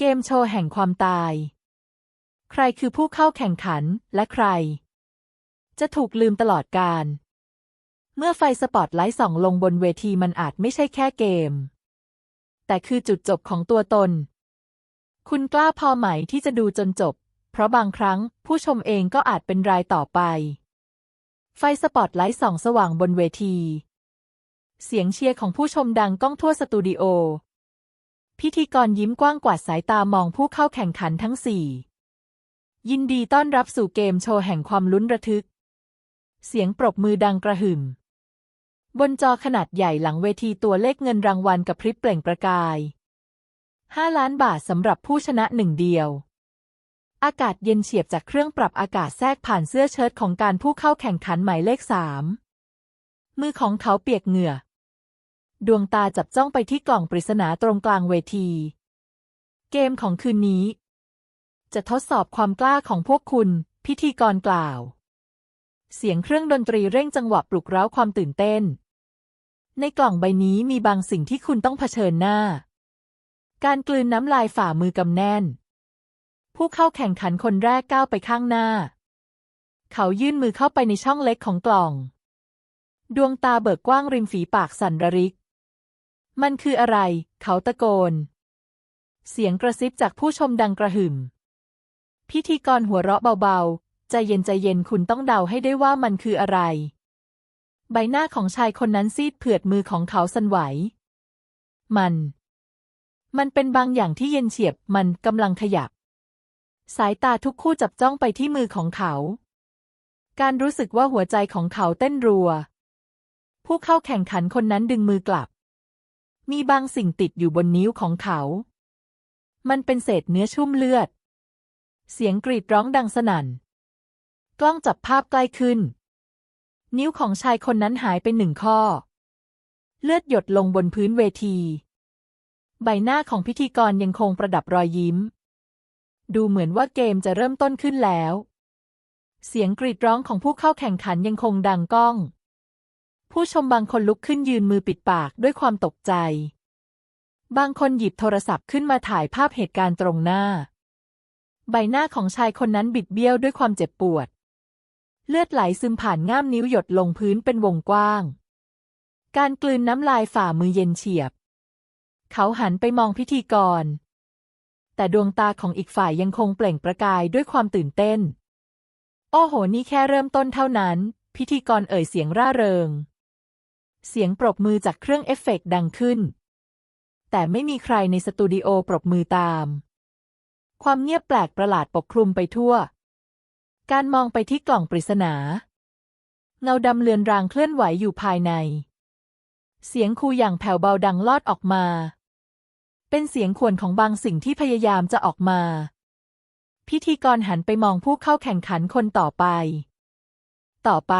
เกมโชว์แห่งความตาย ใครคือผู้เข้าแข่งขันและใคร จะถูกลืมตลอดกาลเมื่อไฟสปอตไลท์ส่องลงบนเวทีมันอาจไม่ใช่แค่เกม แต่คือจุดจบของตัวตน คุณกล้าพอไหมที่จะดูจนจบ เพราะบางครั้งผู้ชมเองก็อาจเป็นรายต่อไป ไฟสปอตไลท์ส่องสว่างบนเวที เสียงเชียร์ของผู้ชมดังก้องทั่วสตูดิโอ พิธีกรยิ้มกว้างกวาดสายตามองผู้เข้าแข่งขันทั้งสี่ยินดีต้อนรับสู่เกมโชว์แห่งความลุ้นระทึก เสียงปรบมือดังกระหึ่ม บนจอขนาดใหญ่หลังเวทีตัวเลขเงินรางวัลกับพริบเปล่งประกาย 5 ล้านบาทสำหรับผู้ชนะหนึ่งเดียว อากาศเย็นเฉียบจากเครื่องปรับอากาศแทรกผ่านเสื้อเชิ้ตของการผู้เข้าแข่งขันหมายเลขสามมือของเขาเปียกเหงื่อ ดวงตาจับจ้องไปที่กล่องปริศนาตรงกลางเวที เกมของคืนนี้ จะทดสอบความกล้าของพวกคุณ พิธีกรกล่าว เสียงเครื่องดนตรีเร่งจังหวะปลุกเร้าความตื่นเต้น ในกล่องใบนี้มีบางสิ่งที่คุณต้องเผชิญหน้า การกลืนน้ำลายฝ่ามือกำแน่น ผู้เข้าแข่งขันคนแรกก้าวไปข้างหน้า เขายื่นมือเข้าไปในช่องเล็กของกล่อง ดวงตาเบิกกว้างริมฝีปากสั่นระริก มันคืออะไร เขาตะโกน เสียงกระซิบจากผู้ชมดังกระหึ่ม พิธีกรหัวเราะเบาๆ ใจเย็นใจเย็นคุณต้องเดาให้ได้ว่ามันคืออะไร ใบหน้าของชายคนนั้นซีดเผือดมือของเขาสั่นไหว มัน มันเป็นบางอย่างที่เย็นเฉียบ มันกำลังขยับ สายตาทุกคู่จับจ้องไปที่มือของเขา การรู้สึกว่าหัวใจของเขาเต้นรัว ผู้เข้าแข่งขันคนนั้นดึงมือกลับ มีบางสิ่งติดอยู่บนนิ้วของเขา มันเป็นเศษเนื้อชุ่มเลือด เสียงกรีดร้องดังสนั่น กล้องจับภาพใกล้ขึ้น นิ้วของชายคนนั้นหายไปหนึ่งข้อ เลือดหยดลงบนพื้นเวที ใบหน้าของพิธีกรยังคงประดับรอยยิ้ม ดูเหมือนว่าเกมจะเริ่มต้นขึ้นแล้ว เสียงกรีดร้องของผู้เข้าแข่งขันยังคงดังก้อง ผู้ชมบางคนลุกขึ้นยืนมือปิดปากด้วยความตกใจ บางคนหยิบโทรศัพท์ขึ้นมาถ่ายภาพเหตุการณ์ตรงหน้า ใบหน้าของชายคนนั้นบิดเบี้ยวด้วยความเจ็บปวด เลือดไหลซึมผ่านง่ามนิ้วหยดลงพื้นเป็นวงกว้าง การกลืนน้ำลายฝ่ามือเย็นเฉียบ เขาหันไปมองพิธีกร แต่ดวงตาของอีกฝ่ายยังคงเปล่งประกายด้วยความตื่นเต้น โอ้โห นี่แค่เริ่มต้นเท่านั้น พิธีกรเอ่ยเสียงร่าเริง เสียงปรบมือจากเครื่องเอฟเฟกต์ดังขึ้น แต่ไม่มีใครในสตูดิโอปรบมือตาม ความเงียบแปลกประหลาดปกคลุมไปทั่ว การมองไปที่กล่องปริศนา เงาดำเลือนรางเคลื่อนไหวอยู่ภายใน เสียงคูอย่างแผ่วเบาดังลอดออกมา เป็นเสียงขวนของบางสิ่งที่พยายามจะออกมา พิธีกรหันไปมองผู้เข้าแข่งขันคนต่อไป ต่อไป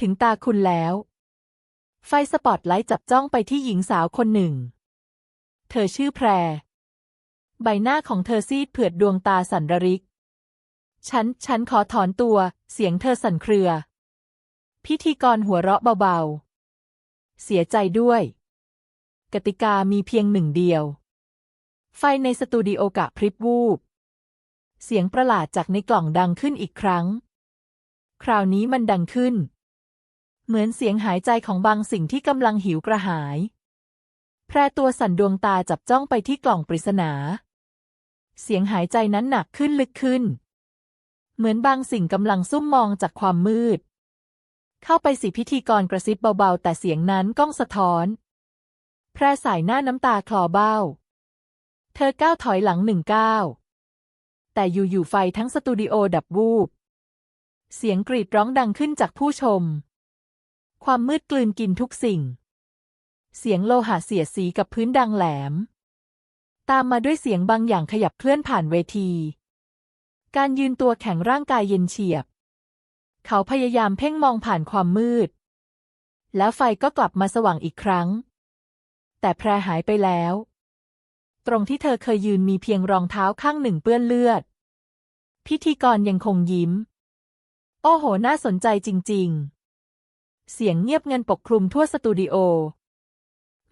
ถึงตาคุณแล้ว ไฟสปอตไลท์จับจ้องไปที่หญิงสาวคนหนึ่ง เธอชื่อแพร ใบหน้าของเธอซีดเผือดดวงตาสั่นระริก ฉัน ฉันขอถอนตัว เสียงเธอสั่นเครือ พิธีกรหัวเราะเบาๆ เสียใจด้วย กติกามีเพียงหนึ่งเดียว ไฟในสตูดิโอกะพริบวูบ เสียงประหลาดจากในกล่องดังขึ้นอีกครั้ง คราวนี้มันดังขึ้น เหมือนเสียงหายใจของบางสิ่งที่กำลังหิวกระหาย แพรตัวสั่นดวงตาจับจ้องไปที่กล่องปริศนา เสียงหายใจนั้นหนักขึ้นลึกขึ้น เหมือนบางสิ่งกำลังซุ่มมองจากความมืด เข้าไปสิพิธีกรกระซิบเบาๆ แต่เสียงนั้นก้องสะท้อน แพรสายหน้าน้ำตาคลอเบ้า เธอก้าวถอยหลังหนึ่งก้าวแต่อยู่ๆไฟทั้งสตูดิโอดับวูบ เสียงกรีดร้องดังขึ้นจากผู้ชม ความมืดกลืนกินทุกสิ่ง เสียงโลหะเสียสีกับพื้นดังแหลม ตามมาด้วยเสียงบางอย่างขยับเคลื่อนผ่านเวที การยืนตัวแข็งร่างกายเย็นเฉียบ เขาพยายามเพ่งมองผ่านความมืด แล้วไฟก็กลับมาสว่างอีกครั้ง แต่แพรหายไปแล้ว ตรงที่เธอเคยยืนมีเพียงรองเท้าข้างหนึ่งเปื้อนเลือด พิธีกรยังคงยิ้ม โอ้โห น่าสนใจจริง ๆ เสียงเงียบเงินปกคลุมทั่วสตูดิโอ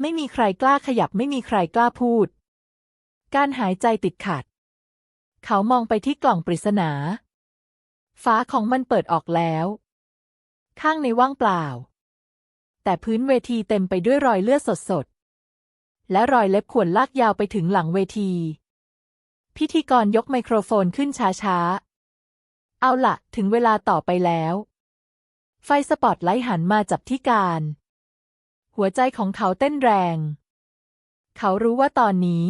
ไม่มีใครกล้าขยับไม่มีใครกล้าพูด การหายใจติดขัด เขามองไปที่กล่องปริศนา ฝาของมันเปิดออกแล้ว ข้างในว่างเปล่า แต่พื้นเวทีเต็มไปด้วยรอยเลือดสดๆ และรอยเล็บข่วนลากยาวไปถึงหลังเวที พิธีกรยกไมโครโฟนขึ้นช้าๆ เอาละถึงเวลาต่อไปแล้ว ไฟสปอตไลท์หันมาจับที่การ หัวใจของเขาเต้นแรง เขารู้ว่าตอนนี้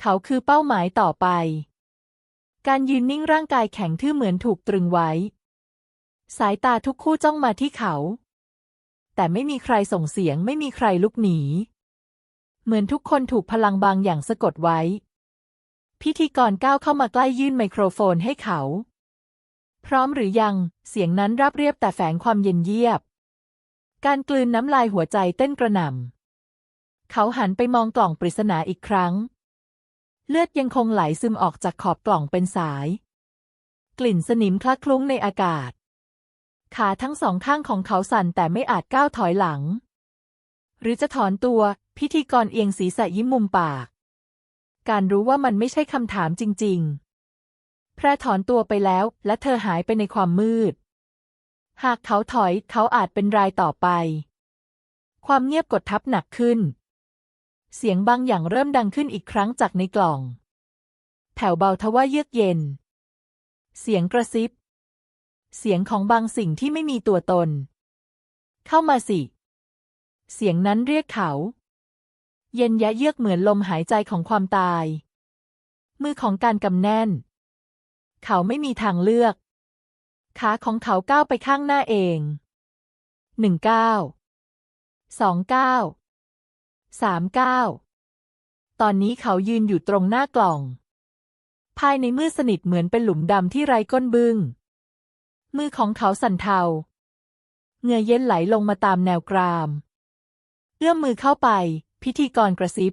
เขาคือเป้าหมายต่อไป การยืนนิ่งร่างกายแข็งทื่อเหมือนถูกตรึงไว้ สายตาทุกคู่จ้องมาที่เขา แต่ไม่มีใครส่งเสียงไม่มีใครลุกหนี เหมือนทุกคนถูกพลังบางอย่างสะกดไว้ พิธีกรก้าวเข้ามาใกล้ยื่นไมโครโฟนให้เขา พร้อมหรือยัง เสียงนั้นราบเรียบแต่แฝงความเย็นเยียบ การกลืนน้ำลายหัวใจเต้นกระหน่ำ เขาหันไปมองกล่องปริศนาอีกครั้ง เลือดยังคงไหลซึมออกจากขอบกล่องเป็นสาย กลิ่นสนิมคละคลุ้งในอากาศ ขาทั้งสองข้างของเขาสั่นแต่ไม่อาจก้าวถอยหลัง หรือจะถอนตัว พิธีกรเอียงศีรษะยิ้มมุมปาก การรู้ว่ามันไม่ใช่คำถามจริง ๆ พรถอนตัวไปแล้ว และเธอหายไปในความมืด หากเขาถอยเขาอาจเป็นรายต่อไป ความเงียบกดทับหนักขึ้น เสียงบางอย่างเริ่มดังขึ้นอีกครั้งจากในกล่อง แผ่วเบาทว่าเยือกเย็น เสียงกระซิบ เสียงของบางสิ่งที่ไม่มีตัวตน เข้ามาสิ เสียงนั้นเรียกเขา เย็นยะเยือกเหมือนลมหายใจของความตายมือของการกำแน่น เขาไม่มีทางเลือก ขาของเขาก้าวไปข้างหน้าเองหนึ่งเก้าสองเก้าสามเก้าตอนนี้เขายืนอยู่ตรงหน้ากล่อง ภายในมืดสนิทเหมือนเป็นหลุมดำที่ไร้ก้นบึง้ง มือของเขาสั่นเทาเงือเย็นไหลลงมาตามแนวกราม เอื้อมมือเข้าไป พิธีกรกระซิบ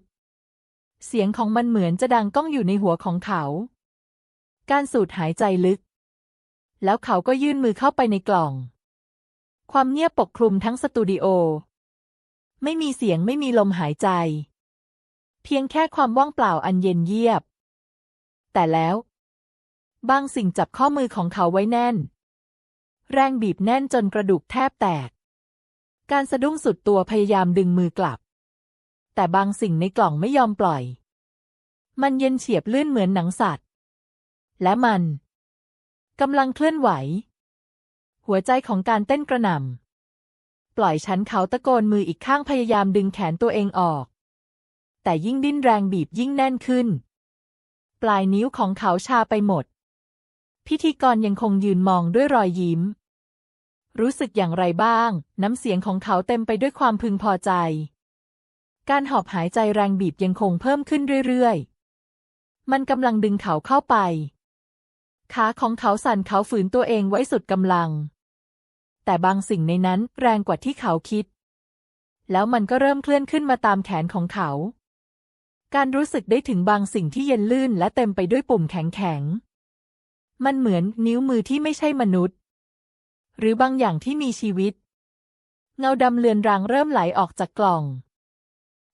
เสียงของมันเหมือนจะดังก้องอยู่ในหัวของเขา การสูดหายใจลึก แล้วเขาก็ยื่นมือเข้าไปในกล่อง ความเงียบปกคลุมทั้งสตูดิโอ ไม่มีเสียงไม่มีลมหายใจ เพียงแค่ความว่างเปล่าอันเย็นเยียบ แต่แล้ว บางสิ่งจับข้อมือของเขาไว้แน่น แรงบีบแน่นจนกระดูกแทบแตก การสะดุ้งสุดตัวพยายามดึงมือกลับ แต่บางสิ่งในกล่องไม่ยอมปล่อยมันเย็นเฉียบลื่นเหมือนหนังสัตว์ และมันกำลังเคลื่อนไหว หัวใจของการเต้นกระหน่ำปล่อยฉันเขาตะโกนมืออีกข้างพยายามดึงแขนตัวเองออก แต่ยิ่งดิ้นแรงบีบยิ่งแน่นขึ้น ปลายนิ้วของเขาชาไปหมด พิธีกรยังคงยืนมองด้วยรอยยิ้ม รู้สึกอย่างไรบ้าง น้ำเสียงของเขาเต็มไปด้วยความพึงพอใจ การหอบหายใจแรงบีบยังคงเพิ่มขึ้นเรื่อยๆ มันกำลังดึงเขาเข้าไป ขาของเขาสั่นเขาฝืนตัวเองไว้สุดกำลัง แต่บางสิ่งในนั้นแรงกว่าที่เขาคิด แล้วมันก็เริ่มเคลื่อนขึ้นมาตามแขนของเขา การรู้สึกได้ถึงบางสิ่งที่เย็นลื่นและเต็มไปด้วยปุ่มแข็งๆมันเหมือนนิ้วมือที่ไม่ใช่มนุษย์ หรือบางอย่างที่มีชีวิต เงาดำเลือนรางเริ่มไหลออกจากกล่อง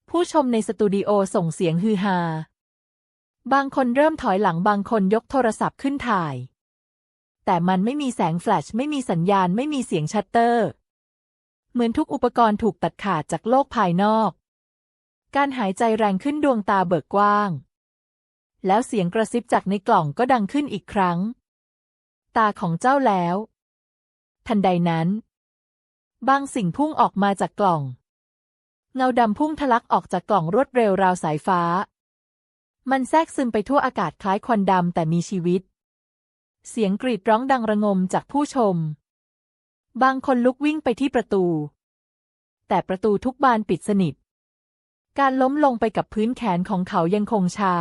ผู้ชมในสตูดิโอส่งเสียงฮือฮา บางคนเริ่มถอยหลังบางคนยกโทรศัพท์ขึ้นถ่าย แต่มันไม่มีแสงแฟลชไม่มีสัญญาณไม่มีเสียงชัตเตอร์ เหมือนทุกอุปกรณ์ถูกตัดขาดจากโลกภายนอก การหายใจแรงขึ้นดวงตาเบิกกว้าง แล้วเสียงกระซิบจากในกล่องก็ดังขึ้นอีกครั้ง ตาของเจ้าแล้ว ทันใดนั้น บางสิ่งพุ่งออกมาจากกล่อง เงาดำพุ่งทะลักออกจากกล่องรวดเร็วราวสายฟ้า มันแทรกซึมไปทั่วอากาศคล้ายควันดำแต่มีชีวิต เสียงกรีดร้องดังระงมจากผู้ชม บางคนลุกวิ่งไปที่ประตู แต่ประตูทุกบานปิดสนิท การล้มลงไปกับพื้นแขนของเขายังคงชา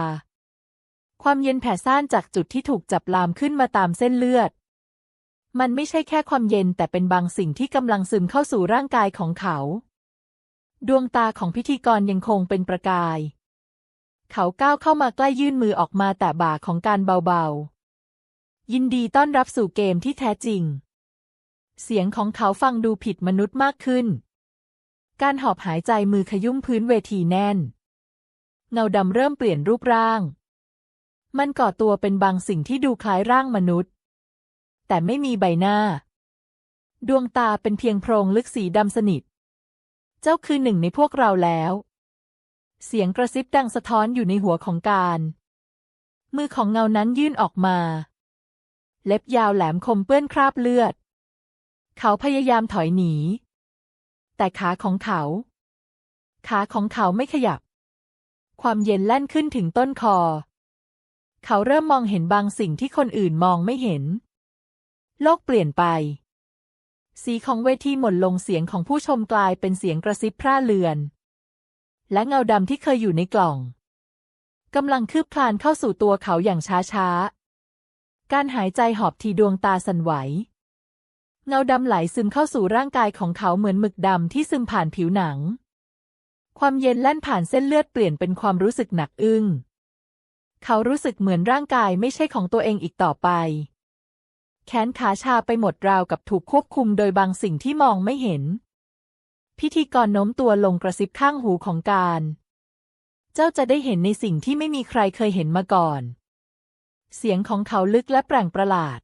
ความเย็นแผ่ซ่านจากจุดที่ถูกจับลามขึ้นมาตามเส้นเลือด มันไม่ใช่แค่ความเย็นแต่เป็นบางสิ่งที่กำลังซึมเข้าสู่ร่างกายของเขา ดวงตาของพิธีกรยังคงเป็นประกาย เขาก้าวเข้ามาใกล้ยื่นมือออกมาแต่บ่าของการเบาๆ ยินดีต้อนรับสู่เกมที่แท้จริง เสียงของเขาฟังดูผิดมนุษย์มากขึ้น การหอบหายใจมือขยุ่มพื้นเวทีแน่น เงาดำเริ่มเปลี่ยนรูปร่าง มันก่อตัวเป็นบางสิ่งที่ดูคล้ายร่างมนุษย์ แต่ไม่มีใบหน้า ดวงตาเป็นเพียงโพรงลึกสีดำสนิท เจ้าคือหนึ่งในพวกเราแล้ว เสียงกระซิบดังสะท้อนอยู่ในหัวของการ มือของเงานั้นยื่นออกมา เล็บยาวแหลมคมเปื้อนคราบเลือด เขาพยายามถอยหนี แต่ขาของเขา ขาของเขาไม่ขยับ ความเย็นแล่นขึ้นถึงต้นคอ เขาเริ่มมองเห็นบางสิ่งที่คนอื่นมองไม่เห็น โลกเปลี่ยนไป สีของเวทีหม่นลงเสียงของผู้ชมกลายเป็นเสียงกระซิบพร่าเลือน และเงาดำที่เคยอยู่ในกล่องกำลังคืบคลานเข้าสู่ตัวเขาอย่างช้าๆ การหายใจหอบทีดวงตาสั่นไหว เงาดำไหลซึมเข้าสู่ร่างกายของเขาเหมือนหมึกดำที่ซึมผ่านผิวหนัง ความเย็นแล่นผ่านเส้นเลือดเปลี่ยนเป็นความรู้สึกหนักอึ้ง เขารู้สึกเหมือนร่างกายไม่ใช่ของตัวเองอีกต่อไป แขนขาชาไปหมดราวกับถูกควบคุมโดยบางสิ่งที่มองไม่เห็น พิธีกรโน้มตัวลงกระซิบข้างหูของการ เจ้าจะได้เห็นในสิ่งที่ไม่มีใครเคยเห็นมาก่อน เสียงของเขาลึกและแปลงประหลาด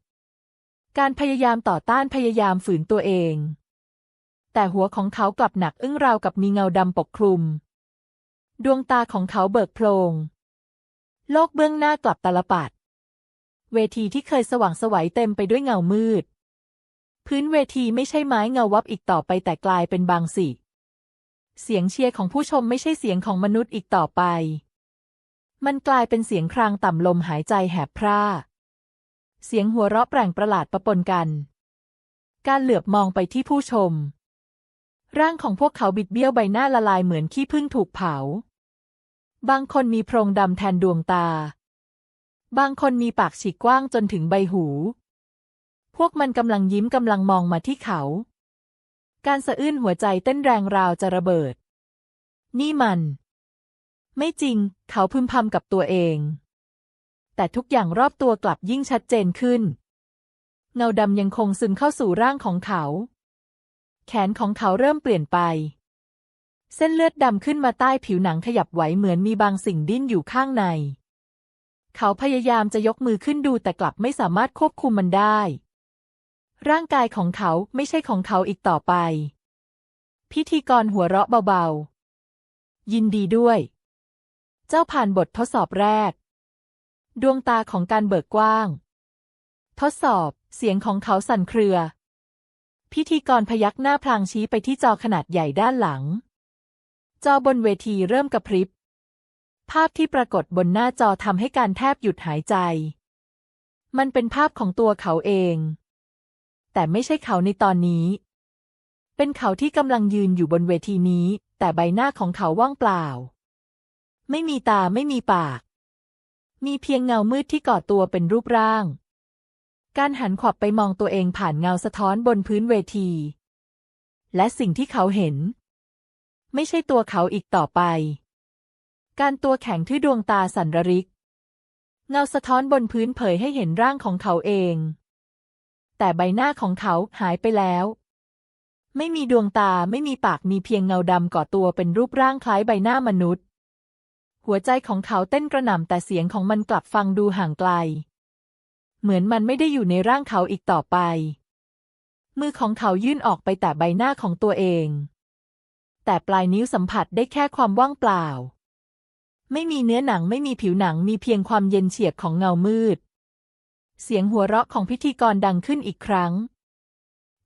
การพยายามต่อต้านพยายามฝืนตัวเอง แต่หัวของเขากลับหนักอึ้งราวกับมีเงาดำปกคลุม ดวงตาของเขาเบิกโพลง โลกเบื้องหน้ากลับตาลปัด เวทีที่เคยสว่างสวัยเต็มไปด้วยเงามืด พื้นเวทีไม่ใช่ไม้เงาวับอีกต่อไปแต่กลายเป็นบางสีเสียงเชียร์ของผู้ชมไม่ใช่เสียงของมนุษย์อีกต่อไป มันกลายเป็นเสียงครางต่ำลมหายใจแหบพร่า เสียงหัวเราะแปลงประหลาดประปนกัน การเหลือบมองไปที่ผู้ชม ร่างของพวกเขาบิดเบี้ยวใบหน้าละลายเหมือนขี้ผึ้งถูกเผา บางคนมีโพรงดำแทนดวงตา บางคนมีปากฉีกกว้างจนถึงใบหู พวกมันกำลังยิ้มกำลังมองมาที่เขา การสะอื้นหัวใจเต้นแรงราวจะระเบิด นี่มัน ไม่จริง เขาพึมพำกับตัวเอง แต่ทุกอย่างรอบตัวกลับยิ่งชัดเจนขึ้น เงาดำยังคงซึมเข้าสู่ร่างของเขา แขนของเขาเริ่มเปลี่ยนไป เส้นเลือดดำขึ้นมาใต้ผิวหนังขยับไหวเหมือนมีบางสิ่งดิ้นอยู่ข้างในเขาพยายามจะยกมือขึ้นดูแต่กลับไม่สามารถควบคุมมันได้ ร่างกายของเขาไม่ใช่ของเขาอีกต่อไป พิธีกรหัวเราะเบาๆ ยินดีด้วย เจ้าผ่านบททดสอบแรก ดวงตาของการเบิกกว้าง ทดสอบเสียงของเขาสั่นเครือ พิธีกรพยักหน้าพลางชี้ไปที่จอขนาดใหญ่ด้านหลัง จอบนเวทีเริ่มกระพริบ ภาพที่ปรากฏบนหน้าจอทำให้การแทบหยุดหายใจ มันเป็นภาพของตัวเขาเอง แต่ไม่ใช่เขาในตอนนี้ เป็นเขาที่กำลังยืนอยู่บนเวทีนี้ แต่ใบหน้าของเขาว่างเปล่า ไม่มีตาไม่มีปาก มีเพียงเงามืดที่ก่อตัวเป็นรูปร่าง การหันขวับไปมองตัวเองผ่านเงาสะท้อนบนพื้นเวที และสิ่งที่เขาเห็น ไม่ใช่ตัวเขาอีกต่อไป การตัวแข็งที่ดวงตาสันระริก เงาสะท้อนบนพื้นเผยให้เห็นร่างของเขาเอง แต่ใบหน้าของเขาหายไปแล้ว ไม่มีดวงตาไม่มีปากมีเพียงเงาดำก่อตัวเป็นรูปร่างคล้ายใบหน้ามนุษย์ หัวใจของเขาเต้นกระหน่ำแต่เสียงของมันกลับฟังดูห่างไกล เหมือนมันไม่ได้อยู่ในร่างเขาอีกต่อไป มือของเขายื่นออกไปแต่ใบหน้าของตัวเอง แต่ปลายนิ้วสัมผัสได้แค่ความว่างเปล่า ไม่มีเนื้อหนังไม่มีผิวหนังมีเพียงความเย็นเฉียบของเงามืด เสียงหัวเราะของพิธีกรดังขึ้นอีกครั้ง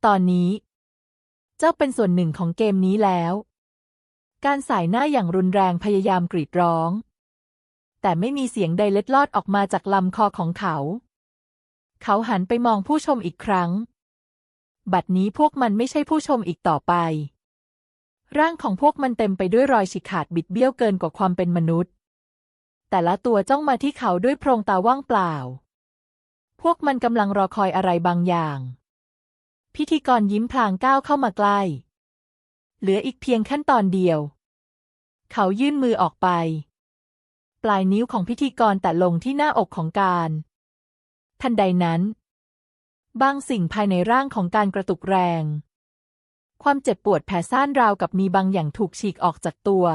ตอนนี้ เจ้าเป็นส่วนหนึ่งของเกมนี้แล้ว การสายหน้าอย่างรุนแรงพยายามกรีดร้อง แต่ไม่มีเสียงใดเล็ดลอดออกมาจากลำคอของเขา เขาหันไปมองผู้ชมอีกครั้ง บัดนี้พวกมันไม่ใช่ผู้ชมอีกต่อไป ร่างของพวกมันเต็มไปด้วยรอยฉีกขาดบิดเบี้ยวเกินกว่าความเป็นมนุษย์ แต่ละตัวจ้องมาที่เขาด้วยโพรงตาว่างเปล่า วกมันกำลังรอคอยอะไรบางอย่าง พิธีกรยิ้มพลางก้าวเข้ามาใกล้ เหลืออีกเพียงขั้นตอนเดียว เขายื่นมือออกไป ปลายนิ้วของพิธีกรแตะลงที่หน้าอกของการ ทันใดนั้น บางสิ่งภายในร่างของการกระตุกแรง ความเจ็บปวดแผ่ซ่านราวกับมีบางอย่างถูกฉีกออกจากตัว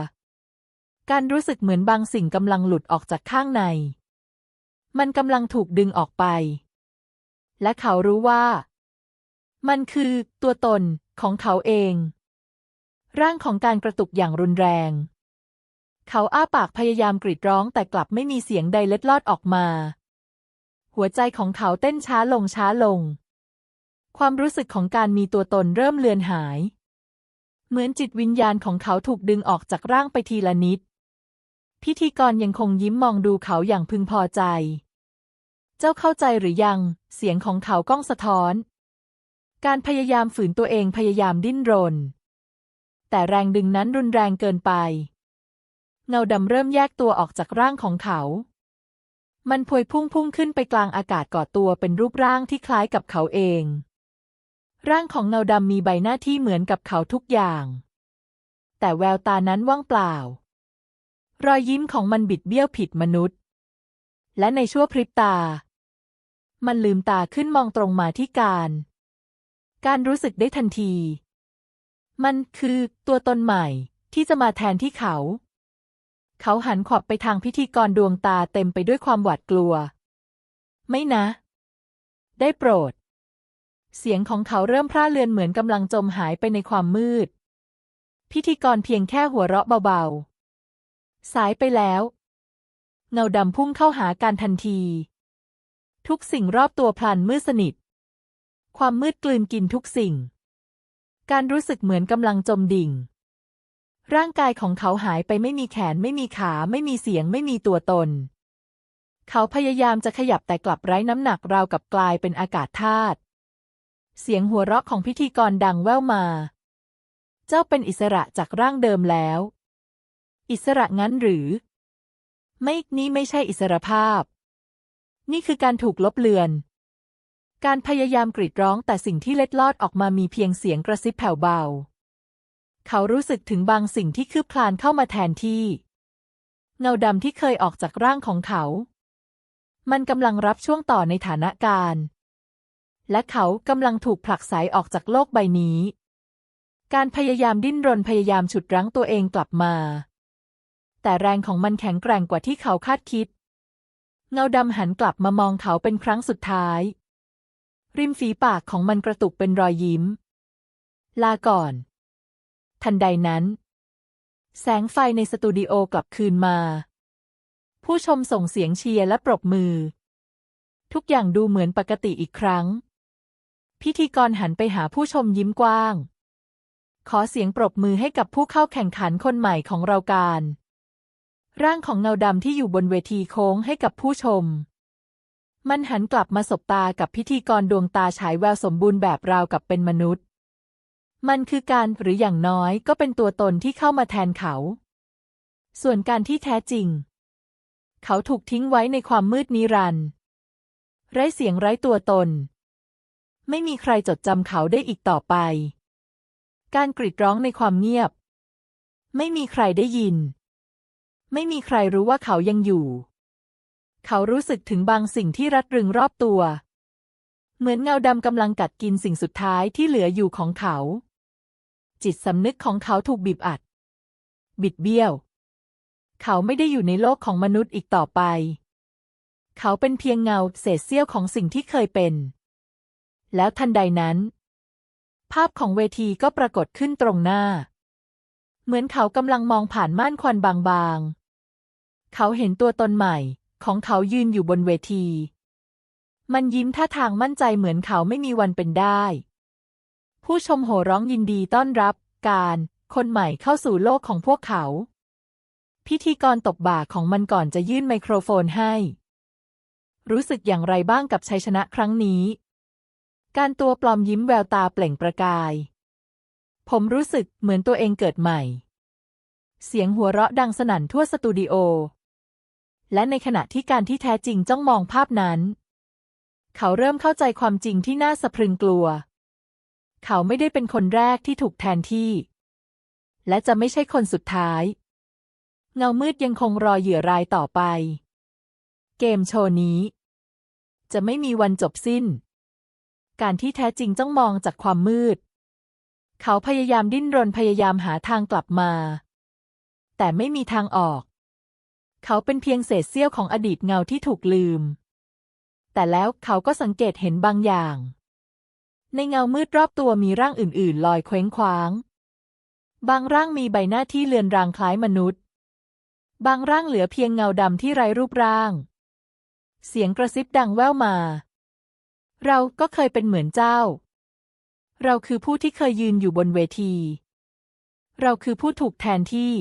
การรู้สึกเหมือนบางสิ่งกำลังหลุดออกจากข้างใน มันกำลังถูกดึงออกไป และเขารู้ว่า มันคือตัวตนของเขาเอง ร่างของการกระตุกอย่างรุนแรง เขาอ้าปากพยายามกรีดร้องแต่กลับไม่มีเสียงใดเล็ดลอดออกมา หัวใจของเขาเต้นช้าลงช้าลง ความรู้สึกของการมีตัวตนเริ่มเลือนหาย เหมือนจิตวิญญาณของเขาถูกดึงออกจากร่างไปทีละนิด พิธีกรยังคงยิ้มมองดูเขาอย่างพึงพอใจ เจ้าเข้าใจหรือยัง เสียงของเขาก้องสะท้อน การพยายามฝืนตัวเองพยายามดิ้นรน แต่แรงดึงนั้นรุนแรงเกินไป เงาดำเริ่มแยกตัวออกจากร่างของเขา มันพวยพุ่งพุ่งขึ้นไปกลางอากาศก่อตัวเป็นรูปร่างที่คล้ายกับเขาเอง ร่างของเงาดำมีใบหน้าที่เหมือนกับเขาทุกอย่าง แต่แววตานั้นว่างเปล่า รอยยิ้มของมันบิดเบี้ยวผิดมนุษย์ และในชั่วพริบตา มันลืมตาขึ้นมองตรงมาที่การ การรู้สึกได้ทันที มันคือตัวตนใหม่ที่จะมาแทนที่เขา เขาหันขวับไปทางพิธีกรดวงตาเต็มไปด้วยความหวาดกลัว ไม่นะ ได้โปรด เสียงของเขาเริ่มพร่าเลือนเหมือนกำลังจมหายไปในความมืด พิธีกรเพียงแค่หัวเราะเบาๆ สายไปแล้ว เงาดำพุ่งเข้าหาการทันที ทุกสิ่งรอบตัวพลันมืดสนิท ความมืดกลืนกินทุกสิ่ง การรู้สึกเหมือนกำลังจมดิ่ง ร่างกายของเขาหายไปไม่มีแขนไม่มีขาไม่มีเสียงไม่มีตัวตน เขาพยายามจะขยับแต่กลับไร้น้ำหนักราวกับกลายเป็นอากาศธาตุเสียงหัวเราะของพิธีกรดังแว่วมา เจ้าเป็นอิสระจากร่างเดิมแล้ว อิสระงั้นหรือ ไม่นี่ไม่ใช่อิสรภาพ นี่คือการถูกลบเลือน การพยายามกรีดร้องแต่สิ่งที่เล็ดลอดออกมามีเพียงเสียงกระซิบแผ่วเบา เขารู้สึกถึงบางสิ่งที่คืบคลานเข้ามาแทนที่ เงาดำที่เคยออกจากร่างของเขา มันกำลังรับช่วงต่อในฐานะการ และเขากำลังถูกผลักไสออกจากโลกใบนี้การพยายามดิ้นรนพยายามฉุดรั้งตัวเองกลับมา แต่แรงของมันแข็งแกร่งกว่าที่เขาคาดคิด เงาดำหันกลับมามองเขาเป็นครั้งสุดท้าย ริมฝีปากของมันกระตุกเป็นรอยยิ้ม ลาก่อน ทันใดนั้น แสงไฟในสตูดิโอกลับคืนมา ผู้ชมส่งเสียงเชียร์และปรบมือ ทุกอย่างดูเหมือนปกติอีกครั้ง พิธีกรหันไปหาผู้ชมยิ้มกว้างขอเสียงปรบมือให้กับผู้เข้าแข่งขันคนใหม่ของเราการ ร่างของเงาดำที่อยู่บนเวทีโค้งให้กับผู้ชม มันหันกลับมาสบตากับพิธีกรดวงตาฉายแววสมบูรณ์แบบราวกับเป็นมนุษย์ มันคือการหรืออย่างน้อยก็เป็นตัวตนที่เข้ามาแทนเขา ส่วนการที่แท้จริง เขาถูกทิ้งไว้ในความมืดนิรันดร์ไร้เสียงไร้ตัวตน ไม่มีใครจดจำเขาได้อีกต่อไป การกรีดร้องในความเงียบ ไม่มีใครได้ยิน ไม่มีใครรู้ว่าเขายังอยู่ เขารู้สึกถึงบางสิ่งที่รัดรึงรอบตัว เหมือนเงาดำกำลังกัดกินสิ่งสุดท้ายที่เหลืออยู่ของเขา จิตสำนึกของเขาถูกบีบอัด บิดเบี้ยว เขาไม่ได้อยู่ในโลกของมนุษย์อีกต่อไป เขาเป็นเพียงเงาเศษเสี้ยวของสิ่งที่เคยเป็น แล้วทันใดนั้น ภาพของเวทีก็ปรากฏขึ้นตรงหน้า เหมือนเขากำลังมองผ่านม่านควันบางๆ เขาเห็นตัวตนใหม่ ของเขายืนอยู่บนเวที มันยิ้มท่าทางมั่นใจเหมือนเขาไม่มีวันเป็นได้ ผู้ชมโห่ร้องยินดีต้อนรับ การคนใหม่เข้าสู่โลกของพวกเขา พิธีกรตบบ่าของมันก่อนจะยื่นไมโครโฟนให้ รู้สึกอย่างไรบ้างกับชัยชนะครั้งนี้ การตัวปลอมยิ้มแววตาเปล่งประกาย ผมรู้สึกเหมือนตัวเองเกิดใหม่ เสียงหัวเราะดังสนั่นทั่วสตูดิโอ และในขณะที่การที่แท้จริงจ้องมองภาพนั้น เขาเริ่มเข้าใจความจริงที่น่าสะพรึงกลัว เขาไม่ได้เป็นคนแรกที่ถูกแทนที่ และจะไม่ใช่คนสุดท้าย เงามืดยังคงรอเหยื่อรายต่อไป เกมโชว์นี้ จะไม่มีวันจบสิ้น การที่แท้จริงจ้องมองจากความมืด เขาพยายามดิ้นรนพยายามหาทางกลับมา แต่ไม่มีทางออก เขาเป็นเพียงเศษเสี้ยวของอดีตเงาที่ถูกลืม แต่แล้วเขาก็สังเกตเห็นบางอย่าง ในเงามืดรอบตัวมีร่างอื่นๆ ลอยเคว้งคว้าง บางร่างมีใบหน้าที่เลือนรางคล้ายมนุษย์ บางร่างเหลือเพียงเงาดำที่ไร้รูปร่าง เสียงกระซิบดังแว่วมา เราก็เคยเป็นเหมือนเจ้า เราคือผู้ที่เคยยืนอยู่บนเวที เราคือผู้ถูกแทนที่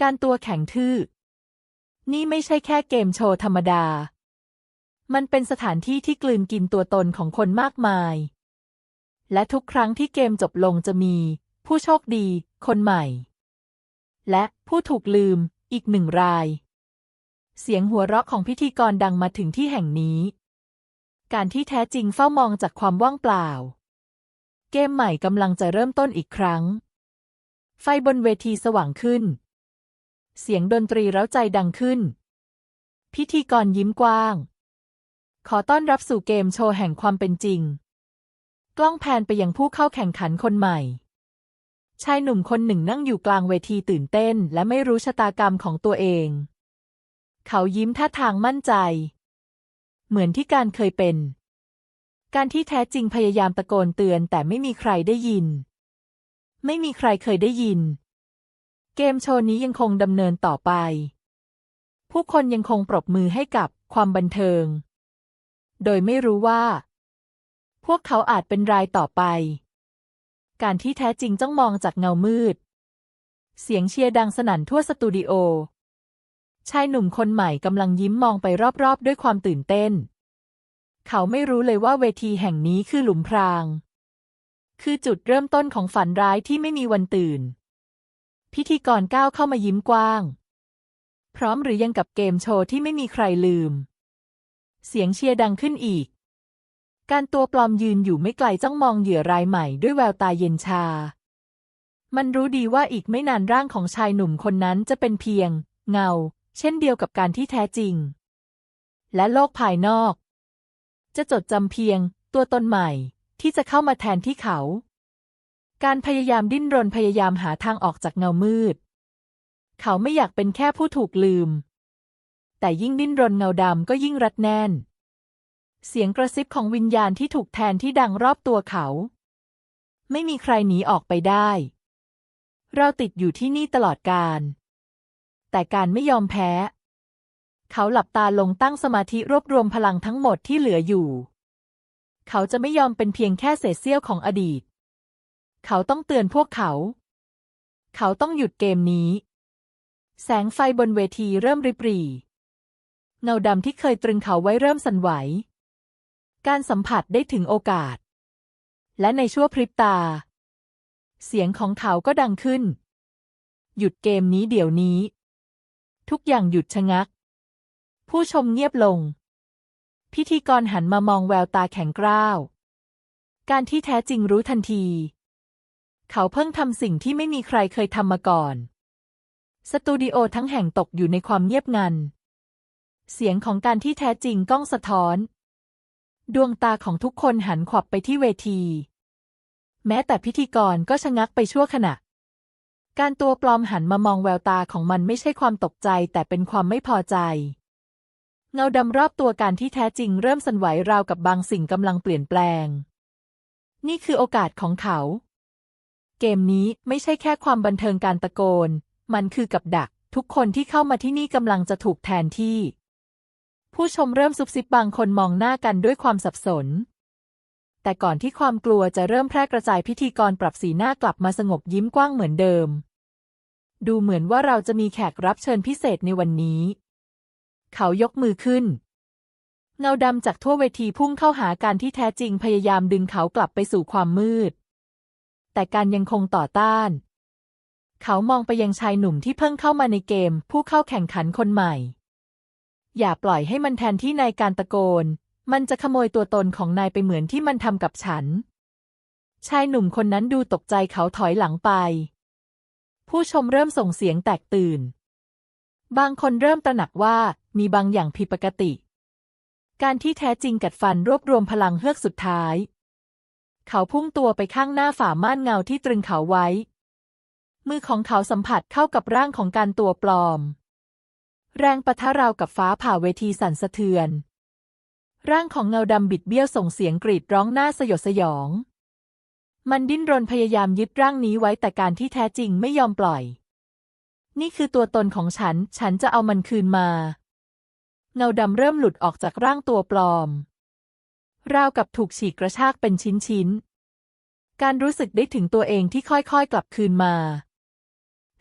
การตัวแข็งทื่อ นี่ไม่ใช่แค่เกมโชว์ธรรมดา มันเป็นสถานที่ที่กลืนกินตัวตนของคนมากมาย และทุกครั้งที่เกมจบลงจะมี ผู้โชคดี คนใหม่ และผู้ถูกลืมอีกหนึ่งราย เสียงหัวเราะของพิธีกรดังมาถึงที่แห่งนี้ การที่แท้จริงเฝ้ามองจากความว่างเปล่า เกมใหม่กำลังจะเริ่มต้นอีกครั้ง ไฟบนเวทีสว่างขึ้น เสียงดนตรีเร้าใจดังขึ้น พิธีกรยิ้มกว้าง ขอต้อนรับสู่เกมโชว์แห่งความเป็นจริง กล้องแพนไปยังผู้เข้าแข่งขันคนใหม่ ชายหนุ่มคนหนึ่งนั่งอยู่กลางเวทีตื่นเต้น และไม่รู้ชะตากรรมของตัวเอง เขายิ้มท่าทางมั่นใจ เหมือนที่การเคยเป็น การที่แท้จริงพยายามตะโกนเตือนแต่ไม่มีใครได้ยิน ไม่มีใครเคยได้ยิน เกมโชว์นี้ยังคงดำเนินต่อไป ผู้คนยังคงปรบมือให้กับความบันเทิง โดยไม่รู้ว่า พวกเขาอาจเป็นรายต่อไป การที่แท้จริงจ้องมองจากเงามืด เสียงเชียร์ดังสนั่นทั่วสตูดิโอ ชายหนุ่มคนใหม่กำลังยิ้มมองไปรอบๆ ด้วยความตื่นเต้น เขาไม่รู้เลยว่าเวทีแห่งนี้คือหลุมพราง คือจุดเริ่มต้นของฝันร้ายที่ไม่มีวันตื่น พิธีกรก้าวเข้ามายิ้มกว้าง พร้อมหรือยังกับเกมโชว์ที่ไม่มีใครลืม เสียงเชียร์ดังขึ้นอีก การตัวปลอมยืนอยู่ไม่ไกลจ้องมองเหยื่อรายใหม่ด้วยแววตาเย็นชา มันรู้ดีว่าอีกไม่นานร่างของชายหนุ่มคนนั้นจะเป็นเพียง เงา เช่นเดียวกับการที่แท้จริง และโลกภายนอก จะจดจำเพียง ตัวตนใหม่ที่จะเข้ามาแทนที่เขา การพยายามดิ้นรนพยายามหาทางออกจากเงามืด เขาไม่อยากเป็นแค่ผู้ถูกลืม แต่ยิ่งดิ้นรนเงาดำก็ยิ่งรัดแน่น เสียงกระซิบของวิญญาณที่ถูกแทนที่ดังรอบตัวเขา ไม่มีใครหนีออกไปได้ เราติดอยู่ที่นี่ตลอดกาลแต่การไม่ยอมแพ้ เขาหลับตาลงตั้งสมาธิรวบรวมพลังทั้งหมดที่เหลืออยู่ เขาจะไม่ยอมเป็นเพียงแค่เศษเสี้ยวของอดีต เขาต้องเตือนพวกเขา เขาต้องหยุดเกมนี้ แสงไฟบนเวทีเริ่มริบหรี่ เงาดำที่เคยตรึงเขาไว้เริ่มสั่นไหว การสัมผัสได้ถึงโอกาส และในชั่วพริบตา เสียงของเขาก็ดังขึ้น หยุดเกมนี้เดี๋ยวนี้ ทุกอย่างหยุดชะงัก ผู้ชมเงียบลง พิธีกรหันมามองแววตาแข็งกร้าว การที่แท้จริงรู้ทันที เขาเพิ่งทำสิ่งที่ไม่มีใครเคยทำมาก่อน สตูดิโอทั้งแห่งตกอยู่ในความเงียบงัน เสียงของการที่แท้จริงก้องสะท้อน ดวงตาของทุกคนหันขวับไปที่เวที แม้แต่พิธีกรก็ชะงักไปชั่วขณะ การตัวปลอมหันมามองแววตาของมันไม่ใช่ความตกใจแต่เป็นความไม่พอใจ เงาดำรอบตัวการที่แท้จริงเริ่มสั่นไหวราวกับบางสิ่งกำลังเปลี่ยนแปลง นี่คือโอกาสของเขา เกมนี้ไม่ใช่แค่ความบันเทิงการตะโกน มันคือกับดัก ทุกคนที่เข้ามาที่นี่กำลังจะถูกแทนที่ ผู้ชมเริ่มซุบซิบบางคนมองหน้ากันด้วยความสับสน แต่ก่อนที่ความกลัวจะเริ่มแพร่กระจายพิธีกรปรับสีหน้ากลับมาสงบยิ้มกว้างเหมือนเดิม ดูเหมือนว่าเราจะมีแขกรับเชิญพิเศษในวันนี้ เขายกมือขึ้นเงาดำจากทั่วเวทีพุ่งเข้าหาการที่แท้จริงพยายามดึงเขากลับไปสู่ความมืด แต่การยังคงต่อต้าน เขามองไปยังชายหนุ่มที่เพิ่งเข้ามาในเกม ผู้เข้าแข่งขันคนใหม่ อย่าปล่อยให้มันแทนที่นายการตะโกน มันจะขโมยตัวตนของนายไปเหมือนที่มันทำกับฉัน ชายหนุ่มคนนั้นดูตกใจเขาถอยหลังไป ผู้ชมเริ่มส่งเสียงแตกตื่น บางคนเริ่มตระหนักว่ามีบางอย่างผิดปกติ การที่แท้จริงกัดฟันรวบรวมพลังเฮือกสุดท้าย เขาพุ่งตัวไปข้างหน้าฝ่าม่านเงาที่ตรึงเขาไว้ มือของเขาสัมผัสเข้ากับร่างของการตัวปลอม แรงปะทะราวกับฟ้าผ่าเวทีสั่นสะเทือน ร่างของเงาดำบิดเบี้ยวส่งเสียงกรีดร้องหน้าสยดสยอง มันดิ้นรนพยายามยึดร่างนี้ไว้แต่การที่แท้จริงไม่ยอมปล่อย นี่คือตัวตนของฉัน ฉันจะเอามันคืนมา เงาดำเริ่มหลุดออกจากร่างตัวปลอม ราวกับถูกฉีกกระชากเป็นชิ้นๆ การรู้สึกได้ถึงตัวเองที่ค่อยๆ กลับคืนมา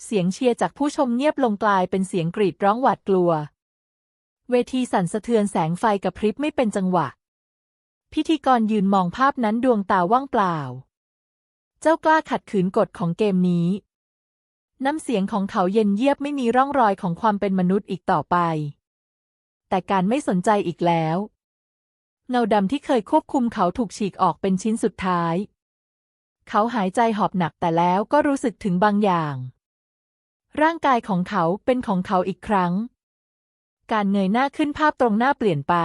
เสียงเชียร์จากผู้ชมเงียบลงกลายเป็นเสียงกรีดร้องหวาดกลัว เวทีสั่นสะเทือนแสงไฟกับพริบไม่เป็นจังหวะ พิธีกรยืนมองภาพนั้นดวงตาว่างเปล่า เจ้ากล้าขัดขืนกฎของเกมนี้ น้ำเสียงของเขาเย็นเยียบไม่มีร่องรอยของความเป็นมนุษย์อีกต่อไป แต่การไม่สนใจอีกแล้ว เงาดำที่เคยควบคุมเขาถูกฉีกออกเป็นชิ้นสุดท้าย เขาหายใจหอบหนักแต่แล้วก็รู้สึกถึงบางอย่าง ร่างกายของเขาเป็นของเขาอีกครั้ง การเงยหน้าขึ้นภาพตรงหน้าเปลี่ยนไป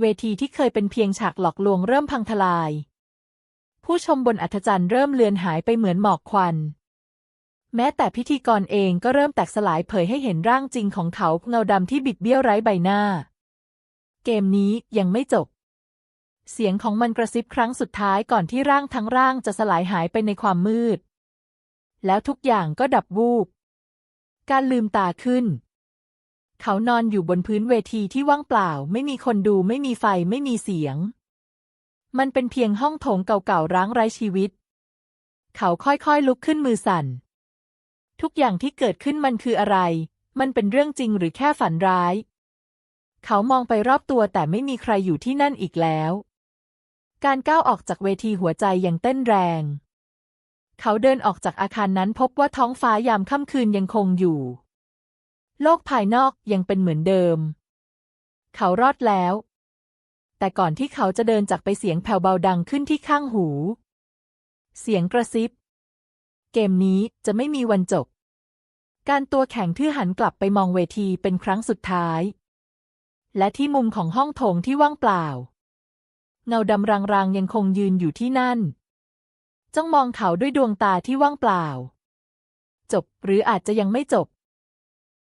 เวทีที่เคยเป็นเพียงฉากหลอกลวงเริ่มพังทลาย ผู้ชมบนอัธจันทร์เริ่มเลือนหายไปเหมือนหมอกควันแม้แต่พิธีกรเองก็เริ่มแตกสลายเผยให้เห็นร่างจริงของเขาเงาดำที่บิดเบี้ยวไร้ใบหน้า เกมนี้ยังไม่จบ เสียงของมันกระซิบครั้งสุดท้ายก่อนที่ร่างทั้งร่างจะสลายหายไปในความมืด แล้วทุกอย่างก็ดับวูบ การลืมตาขึ้น เขานอนอยู่บนพื้นเวทีที่ว่างเปล่า ไม่มีคนดูไม่มีไฟไม่มีเสียง มันเป็นเพียงห้องโถงเก่าๆร้างไร้ชีวิต เขาค่อยๆลุกขึ้นมือสั่น ทุกอย่างที่เกิดขึ้นมันคืออะไร มันเป็นเรื่องจริงหรือแค่ฝันร้าย เขามองไปรอบตัวแต่ไม่มีใครอยู่ที่นั่นอีกแล้ว การก้าวออกจากเวทีหัวใจยังเต้นแรง เขาเดินออกจากอาคารนั้นพบว่าท้องฟ้ายามค่ำคืนยังคงอยู่ โลกภายนอกยังเป็นเหมือนเดิม เขารอดแล้ว แต่ก่อนที่เขาจะเดินจากไปเสียงแผ่วเบาดังขึ้นที่ข้างหู เสียงกระซิบ เกมนี้จะไม่มีวันจบ การตัวแข็งทื่อหันกลับไปมองเวทีเป็นครั้งสุดท้าย และที่มุมของห้องโถงที่ว่างเปล่า เงาดำรางๆยังคงยืนอยู่ที่นั่น จ้องมองเขาด้วยดวงตาที่ว่างเปล่า จบหรืออาจจะยังไม่จบ